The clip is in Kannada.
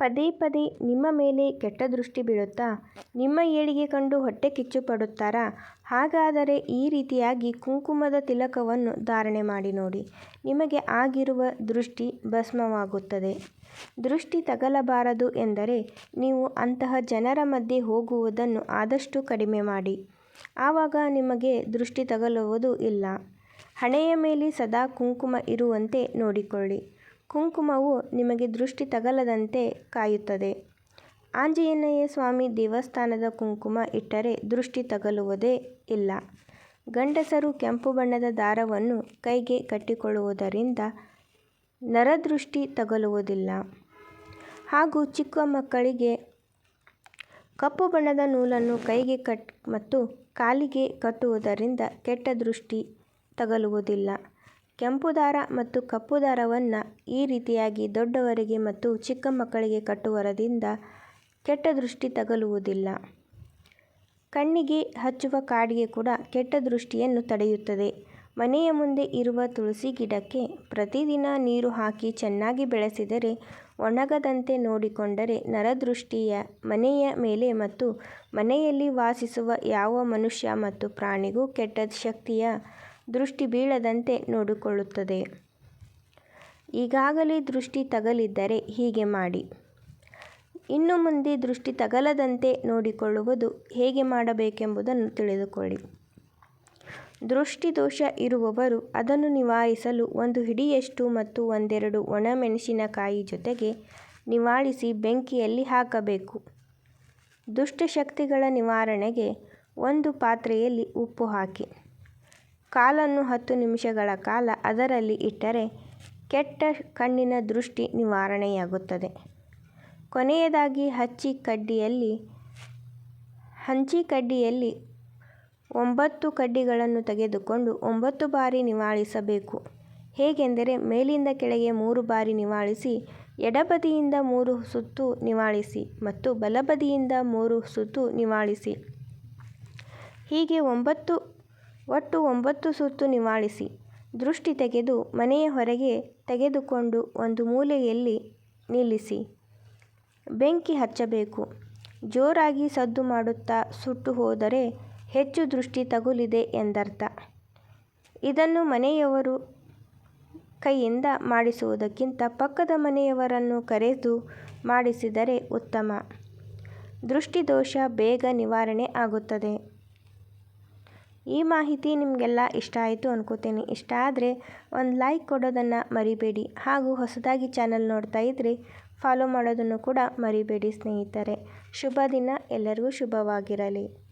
ಪದೇ ಪದೇ ನಿಮ್ಮ ಮೇಲೆ ಕೆಟ್ಟ ದೃಷ್ಟಿ ಬೀಳುತ್ತಾ? ನಿಮ್ಮ ಏಳಿಗೆ ಕಂಡು ಹೊಟ್ಟೆ ಕಿಚ್ಚು ಪಡುತ್ತಾರಾ ಹಾಗಾದರೆ ಈ ರೀತಿಯಾಗಿ ಕುಂಕುಮದ ತಿಲಕವನ್ನು ಧಾರಣೆ ಮಾಡಿ ನೋಡಿ. ನಿಮಗೆ ಆಗಿರುವ ದೃಷ್ಟಿ ಭಸ್ಮವಾಗುತ್ತದೆ. ದೃಷ್ಟಿ ತಗಲಬಾರದು ಎಂದರೆ ನೀವು ಅಂತಹ ಜನರ ಮಧ್ಯೆ ಹೋಗುವುದನ್ನು ಆದಷ್ಟು ಕಡಿಮೆ ಮಾಡಿ. ಆವಾಗ ನಿಮಗೆ ದೃಷ್ಟಿ ತಗಲುವುದು ಇಲ್ಲ. ಹಣೆಯ ಮೇಲೆ ಸದಾ ಕುಂಕುಮ ಇರುವಂತೆ ನೋಡಿಕೊಳ್ಳಿ. ಕುಂಕುಮವು ನಿಮಗೆ ದೃಷ್ಟಿ ತಗಲದಂತೆ ಕಾಯುತ್ತದೆ. ಆಂಜನೇಯ ಸ್ವಾಮಿ ದೇವಸ್ಥಾನದ ಕುಂಕುಮ ಇಟ್ಟರೆ ದೃಷ್ಟಿ ತಗಲುವುದೇ ಇಲ್ಲ. ಗಂಡಸರು ಕೆಂಪು ಬಣ್ಣದ ದಾರವನ್ನು ಕೈಗೆ ಕಟ್ಟಿಕೊಳ್ಳುವುದರಿಂದ ನರದೃಷ್ಟಿ ತಗಲುವುದಿಲ್ಲ. ಹಾಗೂ ಚಿಕ್ಕ ಮಕ್ಕಳಿಗೆ ಕಪ್ಪು ಬಣ್ಣದ ನೂಲನ್ನು ಕೈಗೆ ಕಟ್ ಮತ್ತು ಕಾಲಿಗೆ ಕಟ್ಟುವುದರಿಂದ ಕೆಟ್ಟ ದೃಷ್ಟಿ ತಗಲುವುದಿಲ್ಲ. ಕೆಂಪು ದಾರ ಮತ್ತು ಕಪ್ಪು ದಾರವನ್ನು ಈ ರೀತಿಯಾಗಿ ದೊಡ್ಡವರಿಗೆ ಮತ್ತು ಚಿಕ್ಕ ಮಕ್ಕಳಿಗೆ ಕಟ್ಟುವರದಿಂದ ಕೆಟ್ಟ ದೃಷ್ಟಿ ತಗಲುವುದಿಲ್ಲ. ಕಣ್ಣಿಗೆ ಹಚ್ಚುವ ಕಾಡಿಗೆ ಕೂಡ ಕೆಟ್ಟ ದೃಷ್ಟಿಯನ್ನು ತಡೆಯುತ್ತದೆ. ಮನೆಯ ಮುಂದೆ ಇರುವ ತುಳಸಿ ಗಿಡಕ್ಕೆ ಪ್ರತಿದಿನ ನೀರು ಹಾಕಿ ಚೆನ್ನಾಗಿ ಬೆಳೆಸಿದರೆ, ಒಣಗದಂತೆ ನೋಡಿಕೊಂಡರೆ ನರದೃಷ್ಟಿಯ ಮನೆಯ ಮೇಲೆ ಮತ್ತು ಮನೆಯಲ್ಲಿ ವಾಸಿಸುವ ಯಾವ ಮನುಷ್ಯ ಮತ್ತು ಪ್ರಾಣಿಗೂ ಕೆಟ್ಟ ಶಕ್ತಿಯ ದೃಷ್ಟಿ ಬೀಳದಂತೆ ನೋಡಿಕೊಳ್ಳುತ್ತದೆ. ಈಗಾಗಲೇ ದೃಷ್ಟಿ ತಗಲಿದ್ದರೆ ಹೀಗೆ ಮಾಡಿ. ಇನ್ನು ಮುಂದೆ ದೃಷ್ಟಿ ತಗಲದಂತೆ ನೋಡಿಕೊಳ್ಳುವುದು ಹೇಗೆ ಮಾಡಬೇಕೆಂಬುದನ್ನು ತಿಳಿದುಕೊಳ್ಳಿ. ದೃಷ್ಟಿ ದೋಷ ಇರುವವರು ಅದನ್ನು ನಿವಾರಿಸಲು ಒಂದು ಹಿಡಿಯಷ್ಟು ಮತ್ತು ಒಂದೆರಡು ಒಣಮೆಣಸಿನಕಾಯಿ ಜೊತೆಗೆ ನಿವಾಳಿಸಿ ಬೆಂಕಿಯಲ್ಲಿ ಹಾಕಬೇಕು. ದುಷ್ಟಶಕ್ತಿಗಳ ನಿವಾರಣೆಗೆ ಒಂದು ಪಾತ್ರೆಯಲ್ಲಿ ಉಪ್ಪು ಹಾಕಿ. ಕಾಲನ್ನು ಹತ್ತು ನಿಮಿಷಗಳ ಕಾಲ ಅದರಲ್ಲಿ ಇಟ್ಟರೆ ಕೆಟ್ಟ ಕಣ್ಣಿನ ದೃಷ್ಟಿ ನಿವಾರಣೆಯಾಗುತ್ತದೆ. ಕೊನೆಯದಾಗಿ ಹಚ್ಚಿ ಕಡ್ಡಿಯಲ್ಲಿ, ಹಂಚಿ ಕಡ್ಡಿಯಲ್ಲಿ ಒಂಬತ್ತು ಕಡ್ಡಿಗಳನ್ನು ತೆಗೆದುಕೊಂಡು ಒಂಬತ್ತು ಬಾರಿ ನಿವಾಳಿಸಬೇಕು. ಹೇಗೆಂದರೆ ಮೇಲಿಂದ ಕೆಳಗೆ ಮೂರು ಬಾರಿ ನಿವಾಳಿಸಿ, ಎಡಬದಿಯಿಂದ ಮೂರು ಸುತ್ತು ನಿವಾಳಿಸಿ ಮತ್ತು ಬಲಬದಿಯಿಂದ ಮೂರು ಸುತ್ತು ನಿವಾಳಿಸಿ. ಹೀಗೆ ಒಂಬತ್ತು ಒಟ್ಟು ಒಂಬತ್ತು ಸುತ್ತು ನಿವಾಳಿಸಿ. ದೃಷ್ಟಿ ತೆಗೆದು ಮನೆಯ ಹೊರಗೆ ತೆಗೆದುಕೊಂಡು ಒಂದು ಮೂಲೆಯಲ್ಲಿ ನಿಲ್ಲಿಸಿ. ಬೆಂಕಿ ಹಚ್ಚಬೇಕು. ಜೋರಾಗಿ ಸದ್ದು ಮಾಡುತ್ತಾ ಸುಟ್ಟು ಹೋದರೆ ಹೆಚ್ಚು ದೃಷ್ಟಿ ತಗುಲಿದೆ ಎಂದರ್ಥ. ಇದನ್ನು ಮನೆಯವರು ಕೈಯಿಂದ ಮಾಡಿಸುವುದಕ್ಕಿಂತ ಪಕ್ಕದ ಮನೆಯವರನ್ನು ಕರೆದು ಮಾಡಿಸಿದರೆ ಉತ್ತಮ. ದೃಷ್ಟಿ ದೋಷ ಬೇಗ ನಿವಾರಣೆ ಆಗುತ್ತದೆ. ಈ ಮಾಹಿತಿ ನಿಮಗೆಲ್ಲ ಇಷ್ಟ ಆಯಿತು ಅನ್ಕೋತೀನಿ. ಇಷ್ಟ ಆದರೆ ಒಂದು ಲೈಕ್ ಕೊಡೋದನ್ನು ಮರಿಬೇಡಿ. ಹಾಗೂ ಹೊಸದಾಗಿ ಚಾನಲ್ ನೋಡ್ತಾ ಇದ್ದರೆ ಫಾಲೋ ಮಾಡೋದನ್ನು ಕೂಡ ಮರಿಬೇಡಿ ಸ್ನೇಹಿತರೆ. ಶುಭ ದಿನ. ಎಲ್ಲರಿಗೂ ಶುಭವಾಗಿರಲಿ.